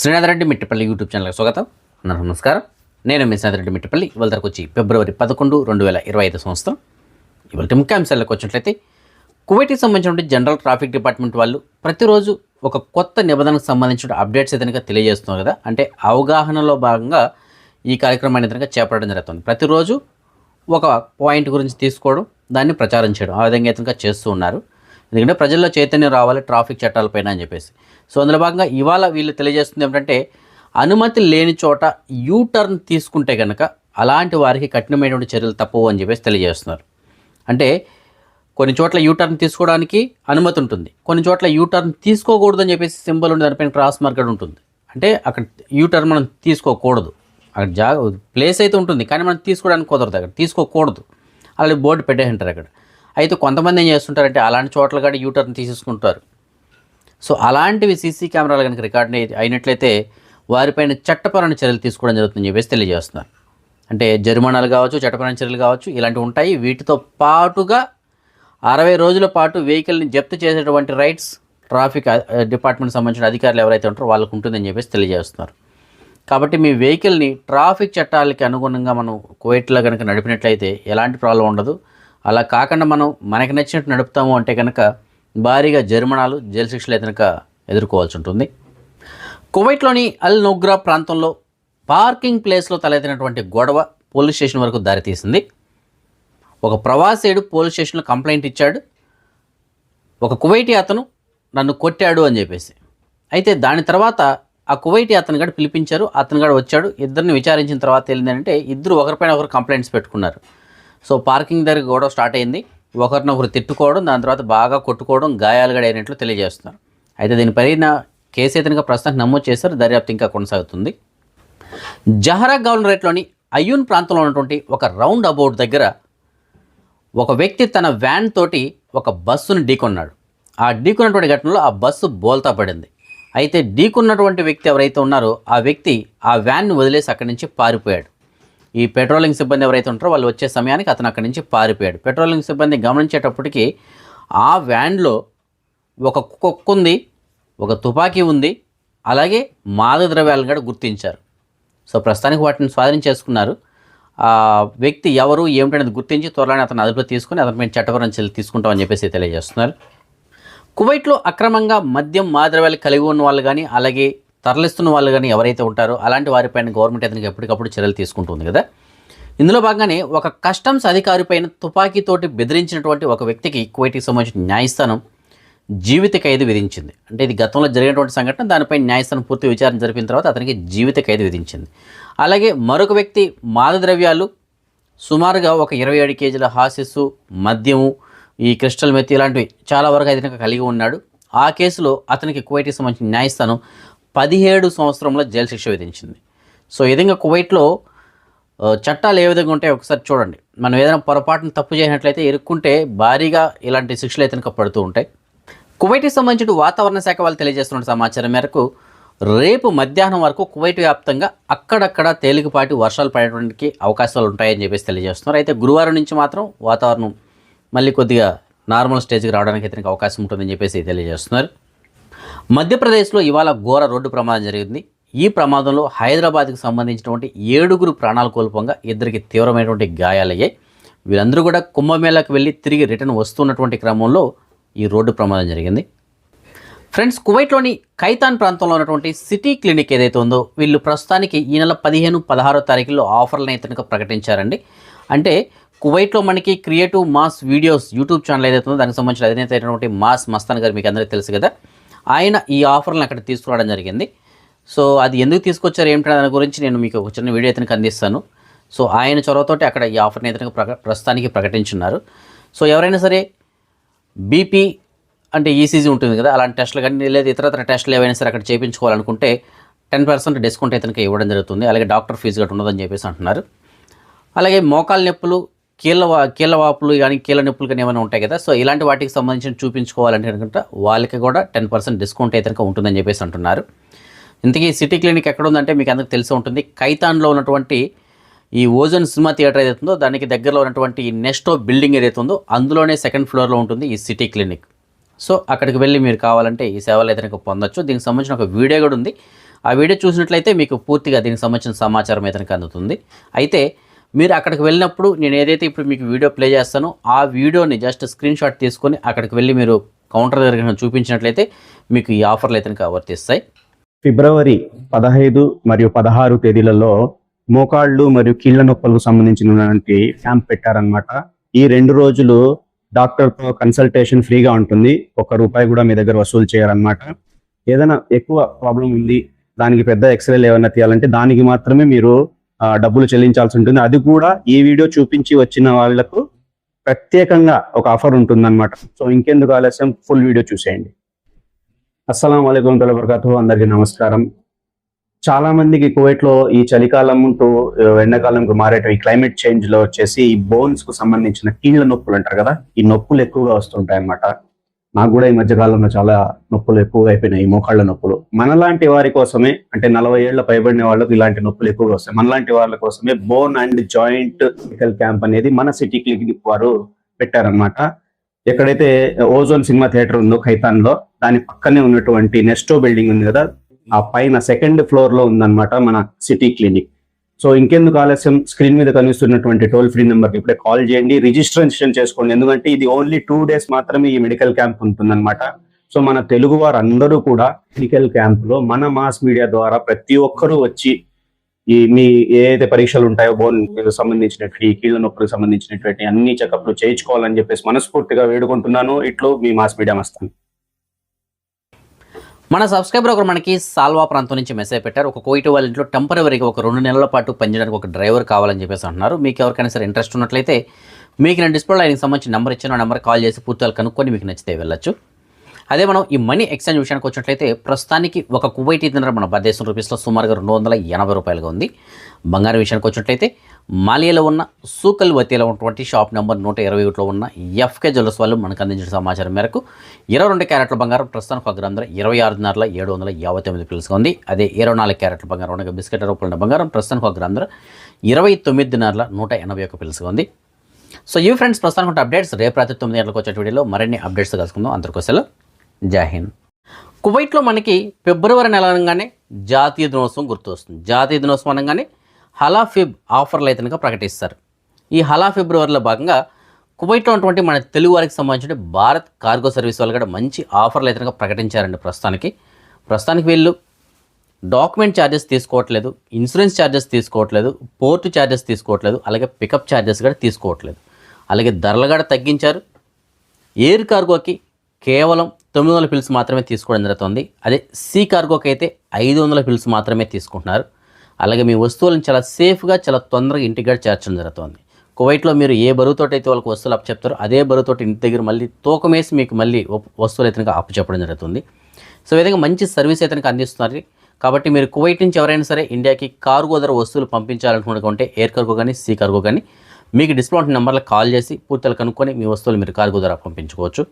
Srinath Reddy Mittapalli YouTube ఛానల్కి స్వాగతం. నమస్కారం. నేను మీ శ్రీనాథ్ రెడ్డి మిట్టపల్లి. ఇవాళ దగ్గరకు వచ్చి ఫిబ్రవరి పదకొండు రెండు వేల ఇరవై ఐదు సంవత్సరం. ఇవాళ ముఖ్యాంశాలకు వచ్చినట్లయితే కువైట్కి సంబంధించిన జనరల్ ట్రాఫిక్ డిపార్ట్మెంట్ వాళ్ళు ప్రతిరోజు ఒక కొత్త నిబంధనకు సంబంధించిన అప్డేట్స్ ఏదైనా తెలియజేస్తున్నారు కదా. అంటే అవగాహనలో భాగంగా ఈ కార్యక్రమాన్ని ఏదైనా చేపట్టడం జరుగుతుంది. ప్రతిరోజు ఒక పాయింట్ గురించి తీసుకోవడం దాన్ని ప్రచారం చేయడం ఆ విధంగా అయితే చేస్తూ ఉన్నారు. ఎందుకంటే ప్రజల్లో చైతన్యం రావాలి ట్రాఫిక్ చట్టాలపైన అని చెప్పేసి. సో అందులో భాగంగా ఇవాళ వీళ్ళు తెలియజేస్తుంది ఏమిటంటే అనుమతి లేని చోట యూ టర్న్ తీసుకుంటే కనుక అలాంటి వారికి కఠినమైనటువంటి చర్యలు తప్పవు అని చెప్పేసి తెలియజేస్తున్నారు. అంటే కొన్ని చోట్ల యూ టర్న్ తీసుకోవడానికి అనుమతి ఉంటుంది. కొన్ని చోట్ల యూ టర్న్ తీసుకోకూడదు అని చెప్పేసి సింబల్ ఉంది దానిపైన క్రాస్ మార్కెట్ ఉంటుంది. అంటే అక్కడ యూ టర్న్ మనం తీసుకోకూడదు. అక్కడ జాగ ప్లేస్ అయితే ఉంటుంది కానీ మనం తీసుకోవడానికి కుదరదు అక్కడ తీసుకోకూడదు. అలాగే బోర్డు పెట్టేసి ఉంటారు అక్కడ. అయితే కొంతమంది ఏం చేస్తుంటారంటే అలాంటి చోట్ల కూడా యూటర్న్ తీసేసుకుంటారు. సో అలాంటివి సీసీ కెమెరాలు కనుక రికార్డ్ అయినట్లయితే వారిపైన చట్టపరమైన చర్యలు తీసుకోవడం జరుగుతుందని చెప్పేసి తెలియజేస్తున్నారు. అంటే జరిమానాలు కావచ్చు చట్టపరమైన చర్యలు కావచ్చు ఇలాంటివి ఉంటాయి. వీటితో పాటుగా అరవై రోజుల పాటు వెహికల్ని జప్తు చేసేటువంటి రైట్స్ ట్రాఫిక్ డిపార్ట్మెంట్ సంబంధించిన అధికారులు ఎవరైతే ఉంటారో వాళ్ళకు ఉంటుందని చెప్పేసి తెలియజేస్తున్నారు. కాబట్టి మీ వెహికల్ని ట్రాఫిక్ చట్టాలకి అనుగుణంగా మనం కోయిట్లో కనుక నడిపినట్లయితే ఎలాంటి ప్రాబ్లం ఉండదు. అలా కాకుండా మనం మనకి నచ్చినట్టు నడుపుతాము అంటే కనుక భారీగా జరిమానాలు జైలు శిక్షలు అయితే కనుక ఎదుర్కోవాల్సి ఉంటుంది. కువైట్లోని అల్ నోగ్రా ప్రాంతంలో పార్కింగ్ ప్లేస్లో తలెత్తినటువంటి గొడవ పోలీస్ స్టేషన్ వరకు దారితీసింది. ఒక ప్రవాసీయుడు పోలీస్ స్టేషన్లో కంప్లైంట్ ఇచ్చాడు. ఒక కువైటీ అతను నన్ను కొట్టాడు అని చెప్పేసి. అయితే దాని తర్వాత ఆ కువైటీ అతను గడు పిలిపించారు. అతను గడు వచ్చాడు. ఇద్దరిని విచారించిన తర్వాత ఏంటంటే ఇద్దరు ఒకరిపైన ఒకరు కంప్లైంట్స్ పెట్టుకున్నారు. సో పార్కింగ్ దగ్గర గొడవ స్టార్ట్ అయింది. ఒకరినొకరు తిట్టుకోవడం దాని తర్వాత బాగా కొట్టుకోవడం గాయాలు గడైనట్లు అయినట్లు తెలియజేస్తున్నారు. అయితే దీనిపైన కేసు అయితే ప్రస్తుతానికి నమోదు చేశారు. దర్యాప్తు ఇంకా కొనసాగుతుంది. జహరా గవర్నరేట్లోని అయ్యూన్ ప్రాంతంలో ఉన్నటువంటి ఒక రౌండ్ అబౌట్ దగ్గర ఒక వ్యక్తి తన వ్యాన్ తోటి ఒక బస్సును ఢీకొన్నాడు. ఆ ఢీకొన్నటువంటి ఘటనలో ఆ బస్సు బోల్తా పడింది. అయితే ఢీకొన్నటువంటి వ్యక్తి ఎవరైతే ఉన్నారో ఆ వ్యక్తి ఆ వ్యాన్ను వదిలేసి అక్కడి నుంచి పారిపోయాడు. ఈ పెట్రోలింగ్ సిబ్బంది ఎవరైతే ఉంటారో వాళ్ళు వచ్చే సమయానికి అతను అక్కడి నుంచి పారిపోయాడు. పెట్రోలింగ్ సిబ్బంది గమనించేటప్పటికి ఆ వ్యాన్లో ఒక కుక్క ఉంది ఒక తుపాకీ ఉంది అలాగే మాదక ద్రవ్యాలను కూడా గుర్తించారు. సో ప్రస్తుతానికి వాటిని స్వాధీనం చేసుకున్నారు. ఆ వ్యక్తి ఎవరు ఏమిటనేది గుర్తించి త్వరలోనే అతను అదుపులో తీసుకుని అతని మీద చట్టపరం చర్యలు తీసుకుంటామని చెప్పేసి తెలియజేస్తున్నారు. కువైట్లో అక్రమంగా మద్యం మాద్రవ్యాలు కలిగి ఉన్న వాళ్ళు కానీ అలాగే తరలిస్తున్న వాళ్ళు కానీ ఎవరైతే ఉంటారో అలాంటి వారిపైన గవర్నమెంట్ అతనికి ఎప్పటికప్పుడు చర్యలు తీసుకుంటుంది కదా. ఇందులో భాగంగానే ఒక కస్టమ్స్ అధికారిపైన తుపాకీతోటి బెదిరించినటువంటి ఒక వ్యక్తికి కువైట్కి సంబంధించిన న్యాయస్థానం జీవిత ఖైదు విధించింది. అంటే ఇది గతంలో జరిగినటువంటి సంఘటన దానిపై న్యాయస్థానం పూర్తి విచారణ జరిపిన తర్వాత అతనికి జీవిత ఖైదు విధించింది. అలాగే మరొక వ్యక్తి మాదద్రవ్యాలు సుమారుగా ఒక ఇరవై ఏడు కేజీల హాసిస్సు మద్యము ఈ క్రిస్టల్ మెత్తి ఇలాంటివి చాలా వరకు అతనికి కలిగి ఉన్నాడు. ఆ కేసులో అతనికి కువైట్కి సంబంధించిన న్యాయస్థానం పదిహేడు సంవత్సరంలో జైలు శిక్ష విధించింది. సో ఈ విధంగా కువైట్లో చట్టాలు ఏ విధంగా ఉంటాయో ఒకసారి చూడండి. మనం ఏదైనా పొరపాటును తప్పు చేసినట్లయితే ఇరుక్కుంటే భారీగా ఇలాంటి శిక్షలు అయితే కనుక పడుతూ ఉంటాయి. కువైట్కి సంబంధించిన వాతావరణ శాఖ వాళ్ళు తెలియజేస్తున్న సమాచారం మేరకు రేపు మధ్యాహ్నం వరకు కువైట్ వ్యాప్తంగా అక్కడక్కడ తేలికపాటి వర్షాలు పడేటువంటి అవకాశాలు ఉంటాయని చెప్పేసి తెలియజేస్తున్నారు. అయితే గురువారం నుంచి మాత్రం వాతావరణం మళ్ళీ కొద్దిగా నార్మల్ స్టేజ్కి రావడానికి అయితే అవకాశం ఉంటుందని చెప్పేసి తెలియజేస్తున్నారు. మధ్యప్రదేశ్లో ఇవాళ ఘోర రోడ్డు ప్రమాదం జరిగింది. ఈ ప్రమాదంలో హైదరాబాద్కి సంబంధించినటువంటి ఏడుగురు ప్రాణాలు కోల్పోగా ఇద్దరికి తీవ్రమైనటువంటి గాయాలయ్యాయి. వీళ్ళందరూ కూడా కుంభమేళాకు వెళ్ళి తిరిగి రిటర్న్ వస్తున్నటువంటి క్రమంలో ఈ రోడ్డు ప్రమాదం జరిగింది. ఫ్రెండ్స్ కువైట్లోని ఖైతాన్ ప్రాంతంలో ఉన్నటువంటి సిటీ క్లినిక్ ఏదైతే ఉందో వీళ్ళు ప్రస్తుతానికి ఈ నెల పదిహేను పదహారో తారీఖులో ఆఫర్లను అయితే ప్రకటించారండి. అంటే కువైట్లో మనకి creative mass videos YouTube channel ఏదైతే ఉందో దానికి సంబంధించిన అధినేత అయినటువంటి మాస్ మస్తాన్ గారు మీకు అందరికీ తెలుసు కదా. ఆయన ఈ ఆఫర్లను అక్కడ తీసుకురావడం జరిగింది. సో అది ఎందుకు తీసుకొచ్చారు ఏమిటనే దాని గురించి నేను మీకు ఒక చిన్న వీడియో అయితే అందిస్తాను. సో ఆయన చొరవతోటి అక్కడ ఈ ఆఫర్ని అయితే ప్రక ప్రస్తుతానికి ప్రకటించున్నారు. సో ఎవరైనా సరే బీపీ అంటే ఈసీజీ ఉంటుంది కదా అలాంటి టెస్టులు కానీ లేదా ఇతరత్ర టెస్టులు ఏవైనా సరే అక్కడ చేయించుకోవాలనుకుంటే టెన్ పర్సెంట్ డిస్కౌంట్ అయితే ఇవ్వడం జరుగుతుంది. అలాగే డాక్టర్ ఫీజు గట్రా ఉండదని చెప్పేసి అంటున్నారు. అలాగే మోకాలు నొప్పులు కీళ్ళ కీళ్ళ వాపులు కానీ కీళ్ళ నొప్పులు కానీ ఏమైనా ఉంటాయి కదా? సో ఇలాంటి వాటికి సంబంధించి చూపించుకోవాలంటే కనుక వాళ్ళకి కూడా టెన్ పర్సెంట్ డిస్కౌంట్ అయితే కనుక ఉంటుందని చెప్పేసి అంటున్నారు. ఇంతకీ సిటీ క్లినిక్ ఎక్కడ ఉందంటే మీకు అందరికి తెలిసి ఉంటుంది. కైతాన్లో ఉన్నటువంటి ఈ ఓజోన్ సినిమా థియేటర్ ఏదైతే ఉందో దానికి దగ్గరలో ఉన్నటువంటి ఈ నెస్టో బిల్డింగ్ ఏదైతే ఉందో అందులోనే సెకండ్ ఫ్లోర్లో ఉంటుంది ఈ సిటీ క్లినిక్. సో అక్కడికి వెళ్ళి మీరు కావాలంటే ఈ సేవలు అయితే కనుక పొందొచ్చు. దీనికి సంబంధించిన ఒక వీడియో కూడా ఉంది. ఆ వీడియో చూసినట్లయితే మీకు పూర్తిగా దీనికి సంబంధించిన సమాచారం అయితే అందుతుంది. అయితే మీరు అక్కడికి వెళ్ళినప్పుడు నేను ఏదైతే ఇప్పుడు మీకు వీడియో ప్లే చేస్తానో ఆ వీడియోని జస్ట్ స్క్రీన్ షాట్ తీసుకొని అక్కడికి వెళ్ళి మీరు కౌంటర్ దగ్గర చూపించినట్లయితే మీకు ఈ ఆఫర్లు అయితే వర్తిస్తాయి ఫిబ్రవరి పదహైదు మరియు పదహారు తేదీలలో మోకాళ్ళు మరియు కీళ్ళ నొప్పులకు సంబంధించినటువంటి క్యాంప్ పెట్టారనమాట ఈ రెండు రోజులు డాక్టర్తో కన్సల్టేషన్ ఫ్రీగా ఉంటుంది. ఒక రూపాయి కూడా మీ దగ్గర వసూలు చేయరన్నమాట. ఏదైనా ఎక్కువ ప్రాబ్లం ఉంది దానికి పెద్ద ఎక్స్రేలు ఏమైనా తీయాలంటే దానికి మాత్రమే మీరు డబ్బులు చెల్లించాల్సి ఉంటుంది. అది కూడా ఈ వీడియో చూపించి వచ్చిన వాళ్ళకు ప్రత్యేకంగా ఒక ఆఫర్ ఉంటుందన్నమాట. సో ఇంకెందుకు ఆలస్యం? ఫుల్ వీడియో చూసేయండి. అస్సలం అయికం వరకతు అందరికీ నమస్కారం. చాలా మందికి కువైట్లో ఈ చలికాలం ఉంటూ ఎండాకాలంకు మారేట ఈ క్లైమేట్ చేంజ్లో వచ్చేసి ఈ బోన్స్కు సంబంధించిన కీళ్ళ నొప్పులు అంటారు కదా? ఈ నొప్పులు ఎక్కువగా వస్తుంటాయి అన్నమాట నాకు కూడా ఈ మధ్య కాలంలో చాలా నొప్పులు ఎక్కువగా అయిపోయినాయి మోకాళ్ళ నొప్పులు. మనలాంటి వారి కోసమే అంటే నలభై ఏళ్ళ పైబడిన వాళ్ళకి ఇలాంటి నొప్పులు ఎక్కువగా వస్తాయి. మనలాంటి వాళ్ళ కోసమే bone and joint medical camp అనేది మన సిటీ క్లినిక్ వారు పెట్టారనమాట ఎక్కడైతే ఓజోన్ సినిమా థియేటర్ ఉందో ఖైతాన్లో దాని పక్కనే ఉన్నటువంటి నెస్టో బిల్డింగ్ ఉంది కదా ఆ పైన సెకండ్ ఫ్లోర్లో ఉందన్నమాట మన సిటీ క్లినిక్. సో ఇంకెందుకు ఆలస్యం? స్క్రీన్ మీద కనిపిస్తున్నటువంటి టోల్ ఫ్రీ నెంబర్ ఇప్పుడే కాల్ చేయండి. రిజిస్ట్రేషన్ చేసుకోండి. ఎందుకంటే ఇది ఓన్లీ టూ డేస్ మాత్రమే ఈ మెడికల్ క్యాంప్ ఉంటుందన్నమాట. సో మన తెలుగు వారు అందరూ కూడా మెడికల్ క్యాంప్లో మన మాస్ మీడియా ద్వారా ప్రతి ఒక్కరూ వచ్చి ఈ మీ ఏదైతే పరీక్షలు ఉంటాయో బోన్ సంబంధించినటువంటి కీళ్ళ నొప్పులకు సంబంధించినటువంటి అన్ని చెకప్లు చేయించుకోవాలని చెప్పేసి మనస్ఫూర్తిగా వేడుకుంటున్నాను. ఇట్లు మీ మాస్ మీడియా మస్తాను. మన సబ్స్క్రైబర్ ఒకరు మనకి సాల్వా ప్రాంతం నుంచి మెసేజ్ పెట్టారు. ఒక కోయిట వాళ్ళ ఇంట్లో టెంపరవరీగా ఒక రెండు నెలల పాటు పనిచేయడానికి ఒక డ్రైవర్ కావాలని చెప్పేసి అంటున్నారు. మీకు ఎవరికైనా సరే ఇంట్రెస్ట్ ఉన్నట్లయితే మీకు నేను డిస్ప్లే ఆయనకి సంబంధించిన నెంబర్ ఇచ్చిన. నెంబర్ కాల్ చేసి పూర్తిగా కనుక్కొని మీకు నచ్చితే వెళ్ళొచ్చు. అదే మనం ఈ మనీ ఎక్స్చేంజ్ విషయానికి వచ్చినట్లయితే ప్రస్తుతానికి ఒక కువైటీ దినర మన భారతదేశం రూపీస్లో సుమారుగా రెండు వందల ఎనభై రూపాయలుగా ఉంది. బంగారం విషయానికి వచ్చినట్లయితే మాలియాలో ఉన్న సూకల్ వతీలో ఉన్నటువంటి షాప్ నెంబర్ నూట ఇరవై ఒకటిలో ఉన్న ఎఫ్కే జ్యువెల్స్ వాళ్ళు మనకు అందించిన సమాచారం మేరకు ఇరవై రెండు క్యారెట్ల బంగారం ప్రస్తుతానికి ఒక గ్రామ ధర ఇరవై ఆరున్నరల ఏడు వందల యాభై తొమ్మిది పిలుసుగా ఉంది. అదే ఇరవై నాలుగు క్యారెట్ల బంగారం ఉండగా బిస్కెట్ రూపంలో బంగారం ప్రస్తుతానికి ఒక గ్రామ ధర ఇరవై తొమ్మిదిన్నరల నూట ఎనభై ఒక పిలుసుగా ఉంది. సో ఈ ఫ్రెండ్స్ ప్రస్తుతానికి ఉన్న అప్డేట్స్. రేపు రాత్రి తొమ్మిది గంటలకు వచ్చే వీడియోలో మరిన్ని అప్డేట్స్ కలుసుకుందాం అందరికోసలు జై హింద్. కువైట్లో మనకి ఫిబ్రవరి నెల అనగానే జాతీయ దినోత్సవం గుర్తు వస్తుంది జాతీయ దినోత్సవం అనగానే హలా ఫిబ్ ఆఫర్లు అయితే కనుక ప్రకటిస్తారు. ఈ హలా ఫిబ్రవరిలో భాగంగా కువైట్లో ఉన్నటువంటి మన తెలుగు వారికి సంబంధించిన భారత్ కార్గో సర్వీస్ వాళ్ళు కూడా మంచి ఆఫర్లు అయితే కనుక ప్రకటించారండి ప్రస్తుతానికి. ప్రస్తుతానికి వీళ్ళు డాక్యుమెంట్ ఛార్జెస్ తీసుకోవట్లేదు ఇన్సూరెన్స్ ఛార్జెస్ తీసుకోవట్లేదు పోర్టు ఛార్జెస్ తీసుకోవట్లేదు అలాగే పికప్ ఛార్జెస్ కూడా తీసుకోవట్లేదు. అలాగే ధరలు కూడా తగ్గించారు. ఎయిర్ కార్గోకి కేవలం తొమ్మిది వందల పిల్స్ మాత్రమే తీసుకోవడం జరుగుతుంది. అదే సీ కార్గోకి అయితే ఐదు వందల పిల్స్ మాత్రమే తీసుకుంటున్నారు. అలాగే మీ వస్తువులను చాలా సేఫ్గా చాలా తొందరగా ఇంటిగ్రేట్ చేర్చడం జరుగుతుంది. కువైట్లో మీరు ఏ బరువుతోటి అయితే వాళ్ళకి వస్తువులు అప్పచెప్తారో అదే బరువుతోటి ఇంటి దగ్గర మళ్ళీ తూకం వేసి మీకు మళ్ళీ వస్తువులు అయితే అప్పచెప్పడం జరుగుతుంది. సో విధంగా మంచి సర్వీస్ అయితే అందిస్తున్నారు. కాబట్టి మీరు కువైట్ నుంచి ఎవరైనా సరే ఇండియాకి కార్గో ధర వస్తువులు పంపించాలనుకుంటే ఎయిర్ కార్గో కానీ సీ కార్గో కానీ మీకు డిస్కౌంట్ నెంబర్లకు కాల్ చేసి పూర్తిగా కనుక్కొని మీ వస్తువులు మీరు కార్గో ధర పంపించుకోవచ్చు.